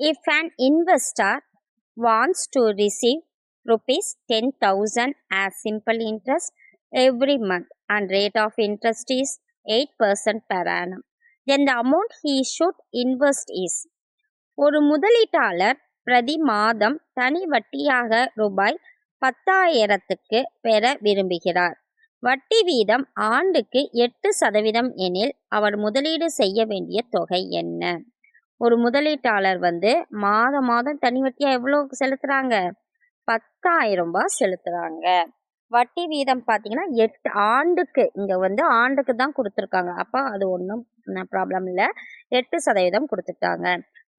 If an investor wants to receive rupees 10,000 as simple interest every month and rate of interest is 8% per annum, then the amount he should invest is ஒரு முதலீட்டாளர் பிரதி மாதம் தனி வட்டியாக ரூபாய் பத்தாயிரத்துக்கு பெற விரும்புகிறார் வட்டி வீதம் ஆண்டுக்கு எட்டு சதவீதம் எனில் அவர் முதலீடு செய்ய வேண்டிய தொகை என்ன ஒரு முதலீட்டாளர் வந்து மாதம் மாதம் தனி வட்டியா எவ்வளோ செலுத்துறாங்க? பத்தாயிரம் ரூபாய் செலுத்துறாங்க. வட்டி வீதம் பார்த்தீங்கன்னா எட்டு ஆண்டுக்கு இங்கே வந்து ஆண்டுக்கு தான் கொடுத்துருக்காங்க. அப்போ அது ஒன்றும் ப்ராப்ளம் இல்லை. எட்டு சதவீதம் கொடுத்துட்டாங்க.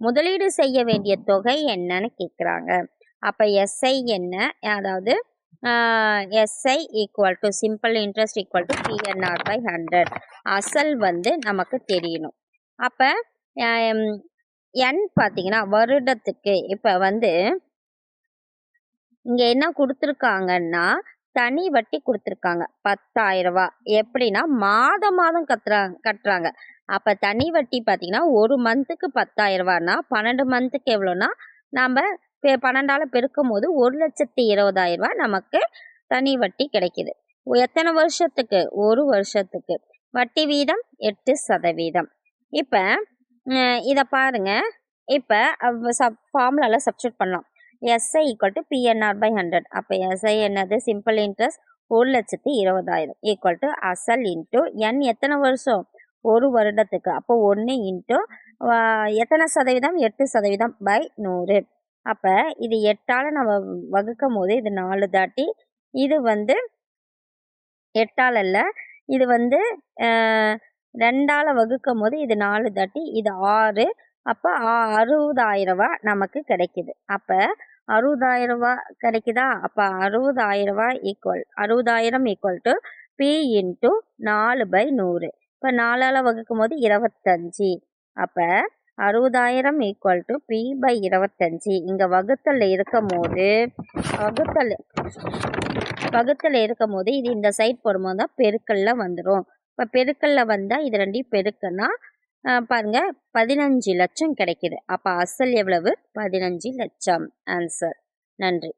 முதலீடு செய்ய வேண்டிய தொகை என்னன்னு கேட்குறாங்க அப்போ எஸ்ஐ என்ன? அதாவது SI equal to simple interest equal to PNR by hundred அசல் வந்து நமக்கு தெரியணும். அப்போ என் பார்த்தீங்கன்னா வருடத்துக்கு. இப்போ வந்து இங்கே என்ன கொடுத்துருக்காங்கன்னா தனி வட்டி கொடுத்துருக்காங்க. பத்தாயிரம் ரூபா எப்படின்னா மாதம் மாதம் கத்துறாங்க கட்டுறாங்க. அப்போ தனி வட்டி பார்த்தீங்கன்னா ஒரு மந்த்துக்கு பத்தாயிரம் ரூபான்னா பன்னெண்டு மந்த்துக்கு எவ்வளோன்னா நம்ம பன்னெண்டால பெருக்கும் போது ஒரு லட்சத்தி இருபதாயிரம் ரூபா நமக்கு தனி வட்டி கிடைக்கிது. எத்தனை வருஷத்துக்கு? ஒரு வருஷத்துக்கு. வட்டி வீதம் எட்டு சதவீதம். இப்போ இதை பாருங்கள் இப்போ சப் ஃபார்முலாவில் சப்ஸ்டியூட் பண்ணலாம். SI equal to PNR by hundred அப்போ எஸ்ஐ என்னது? சிம்பிள் இன்ட்ரெஸ்ட் ஒரு லட்சத்தி இருபதாயிரம். ஈக்குவல் டு அசல் இன்ட்டு என் எத்தனை வருஷம்? ஒரு வருடத்துக்கு. அப்போ ஒன்று இன்ட்டு எத்தனை சதவீதம்? எட்டு சதவீதம் பை நூறு. அப்போ இது எட்டால் நம்ம வகுக்கும் போது இது நாலு தாட்டி இது வந்து எட்டால் அல்ல இது வந்து ரெண்டால் வகுக்கும் போது இது நாலு தாட்டி இது ஆறு. அப்போ அறுபதாயிரம் ரூபா நமக்கு கிடைக்குது. அப்போ அறுபதாயிரம் ரூபா கிடைக்குதா? அப்போ அறுபதாயிரம் ரூபா ஈக்குவல் அறுபதாயிரம் ஈக்குவல் டு பி இன்ட்டு நாலு பை நூறு. இப்போ நாலால் வகுக்கும் போது இருபத்தஞ்சி. அப்போ அறுபதாயிரம் ஈக்குவல் டு பி பை இருபத்தஞ்சி. இங்கே வகுத்தல் இருக்கும் போது வகுத்தல் வகுத்தல் இருக்கும் போது இது இந்த சைட் போடும்போது தான் பெருக்கல்ல வந்துடும் இப்போ பெருக்கல்ல வந்தால் இது ரெண்டையும் பெருக்கன்னா பாருங்க பதினஞ்சு லட்சம் கிடைக்கிது. அப்போ அசல் எவ்வளவு? பதினஞ்சு லட்சம். ஆன்சர் நன்றி.